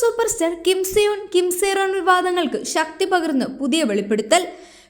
Super star കിംസിയോൺ കിംസേറോൺ വിവാദങ്ങൾക്ക് ശക്തി പകർന്ന് പുതിയ വെളിപ്പെടുത്തൽ.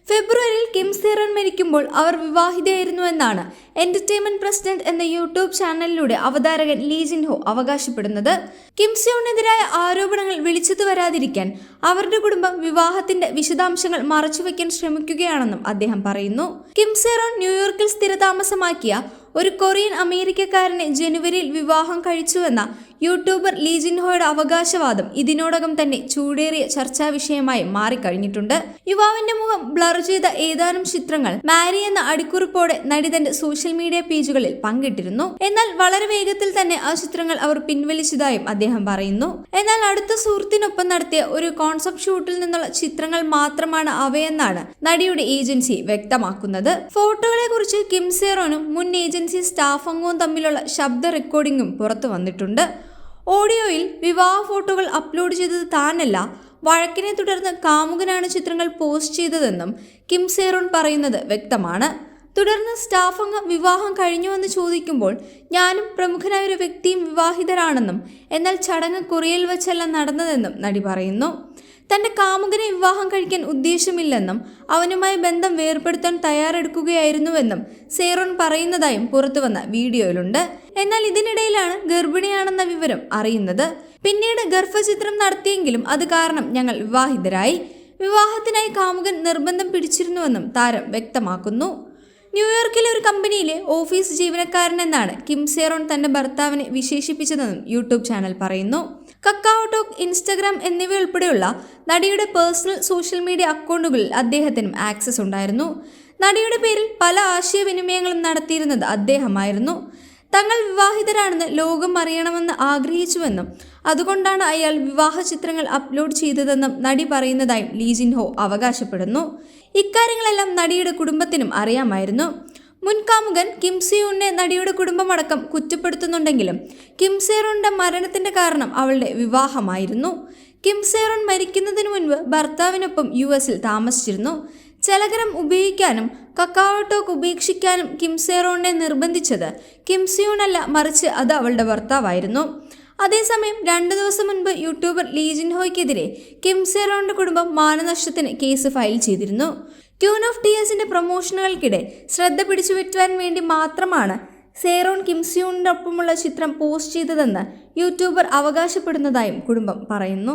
ഫെബ്രുവരിയിൽ കിം സേറോൺ മരിക്കുമ്പോൾ അവർ വിവാഹിതയായിരുന്നു എന്നാണ് എന്റർടൈൻമെന്റ് പ്രസിഡന്റ് എന്ന യൂട്യൂബ് ചാനലിലൂടെ അവതാരകൻ ലീ ജിൻഹോ അവകാശപ്പെടുന്നത്. കിം സെയോണിനെതിരായ ആരോപണങ്ങൾ വിളിച്ചത് വരാതിരിക്കാൻ അവരുടെ കുടുംബം വിവാഹത്തിന്റെ വിശദാംശങ്ങൾ മറച്ചുവെക്കാൻ ശ്രമിക്കുകയാണെന്നും അദ്ദേഹം പറയുന്നു. കിം സേറോൺ ന്യൂയോർക്കിൽ സ്ഥിരതാമസമാക്കിയ ഒരു കൊറിയൻ അമേരിക്കക്കാരനെ ജനുവരിയിൽ വിവാഹം കഴിച്ചുവെന്ന യൂട്യൂബർ ലീജിൻഹോയുടെ അവകാശവാദം ഇതിനോടകം തന്നെ ചൂടേറിയ ചർച്ചാ വിഷയമായി മാറിക്കഴിഞ്ഞിട്ടുണ്ട്. യുവാവിന്റെ മുഖം ബ്ലർ ചെയ്ത ഏതാനും ചിത്രങ്ങൾ മാരി എന്ന അടിക്കുറിപ്പോടെ നടി തന്റെ സോഷ്യൽ മീഡിയ പേജുകളിൽ പങ്കിട്ടിരുന്നു. എന്നാൽ വളരെ വേഗത്തിൽ തന്നെ ആ ചിത്രങ്ങൾ അവർ പിൻവലിച്ചതായും അദ്ദേഹം പറയുന്നു. എന്നാൽ അടുത്ത സുഹൃത്തിനൊപ്പം നടത്തിയ ഒരു കോൺസെപ്റ്റ് ഷൂട്ടിൽ നിന്നുള്ള ചിത്രങ്ങൾ മാത്രമാണ് അവയെന്നാണ് നടിയുടെ ഏജൻസി വ്യക്തമാക്കുന്നത്. ഫോട്ടോകളെ കുറിച്ച് കിംസേറോനും മുൻ ഏജൻസി സ്റ്റാഫ് അംഗവും തമ്മിലുള്ള ശബ്ദ റെക്കോർഡിംഗും പുറത്തു വന്നിട്ടുണ്ട്. ഓഡിയോയിൽ വിവാഹ ഫോട്ടോകൾ അപ്ലോഡ് ചെയ്തത് താനല്ല. വഴക്കിനെ തുടർന്ന് കാമുകനാണ് ചിത്രങ്ങൾ പോസ്റ്റ് ചെയ്തതെന്നും കിം സേറോൺ പറയുന്നത് വ്യക്തമാണ്. തുടർന്ന് സ്റ്റാഫ് അംഗം വിവാഹം കഴിഞ്ഞുവെന്ന് ചോദിക്കുമ്പോൾ ഞാനും പ്രമുഖനായ ഒരു വ്യക്തിയും വിവാഹിതരാണെന്നും എന്നാൽ ചടങ്ങ് കൊറിയയിൽ വെച്ചല്ല നടന്നതെന്നും നടി പറയുന്നു. തന്റെ കാമുകനെ വിവാഹം കഴിക്കാൻ ഉദ്ദേശമില്ലെന്നും അവനുമായി ബന്ധം വേർപെടുത്താൻ തയ്യാറെടുക്കുകയായിരുന്നുവെന്നും സേറോൺ പറയുന്നതായും പുറത്തുവന്ന വീഡിയോയിലുണ്ട്. എന്നാൽ ഇതിനിടയിലാണ് ഗർഭിണിയാണെന്ന വിവരം അറിയുന്നത്. പിന്നീട് ഗർഭചിത്രം നടത്തിയെങ്കിലും അത് കാരണം ഞങ്ങൾ വിവാഹിതരായി. വിവാഹത്തിനായി കാമുകൻ നിർബന്ധം പിടിച്ചിരുന്നുവെന്നും താരം വ്യക്തമാക്കുന്നു. ന്യൂയോർക്കിലെ ഒരു കമ്പനിയിലെ ഓഫീസ് ജീവനക്കാരൻ എന്നാണ് കിം സേറോൺ തന്റെ ഭർത്താവിനെ വിശേഷിപ്പിച്ചതെന്നും യൂട്യൂബ് ചാനൽ പറയുന്നു. കക്കാവോ ടോക്ക് ഇൻസ്റ്റഗ്രാം എന്നിവ ഉൾപ്പെടെയുള്ള നടിയുടെ പേഴ്സണൽ സോഷ്യൽ മീഡിയ അക്കൗണ്ടുകളിൽ അദ്ദേഹത്തിനും ആക്സസ് ഉണ്ടായിരുന്നു. നടിയുടെ പേരിൽ പല ആശയവിനിമയങ്ങളും നടത്തിയിരുന്നത് അദ്ദേഹമായിരുന്നു. തങ്ങൾ വിവാഹിതരാണെന്ന് ലോകം അറിയണമെന്ന് ആഗ്രഹിച്ചുവെന്നും അതുകൊണ്ടാണ് അയാൾ വിവാഹ ചിത്രങ്ങൾ അപ്ലോഡ് ചെയ്തതെന്നും നടി പറയുന്നതായും ലീജിൻഹോ അവകാശപ്പെടുന്നു. ഇക്കാര്യങ്ങളെല്ലാം നടിയുടെ കുടുംബത്തിനും അറിയാമായിരുന്നു. മുൻ കാമുകൻ കിം നടിയുടെ കുടുംബമടക്കം കുറ്റപ്പെടുത്തുന്നുണ്ടെങ്കിലും കിംസേറുണിന്റെ മരണത്തിന്റെ കാരണം അവളുടെ വിവാഹമായിരുന്നു. കിംസേറുൺ മരിക്കുന്നതിനു മുൻപ് ഭർത്താവിനൊപ്പം യു എസിൽ താമസിച്ചിരുന്നു. ചലകരം ഉപയോഗിക്കാനും കക്കാവോ ടോക്ക് ഉപേക്ഷിക്കാനും കിംസേറോണിനെ നിർബന്ധിച്ചത് കിംസിയൂണല്ല മറിച്ച് അത് അവളുടെ ഭർത്താവായിരുന്നു. അതേസമയം രണ്ടു ദിവസം മുൻപ് യൂട്യൂബർ ലീജിൻഹോയ്ക്കെതിരെ കിംസേറോണിന്റെ കുടുംബം മാനനഷ്ടത്തിന് കേസ് ഫയൽ ചെയ്തിരുന്നു. ക്യൂൻ ഓഫ് ടിയേഴ്സിന്റെ പ്രൊമോഷനുകൾക്കിടെ ശ്രദ്ധ പിടിച്ചു പിടിച്ചുപറ്റാൻ വേണ്ടി മാത്രമാണ് സേറോൺ കിംസിയൂണിനൊപ്പമുള്ള ചിത്രം പോസ്റ്റ് ചെയ്തതെന്ന് യൂട്യൂബർ അവകാശപ്പെടുന്നതായും കുടുംബം പറയുന്നു.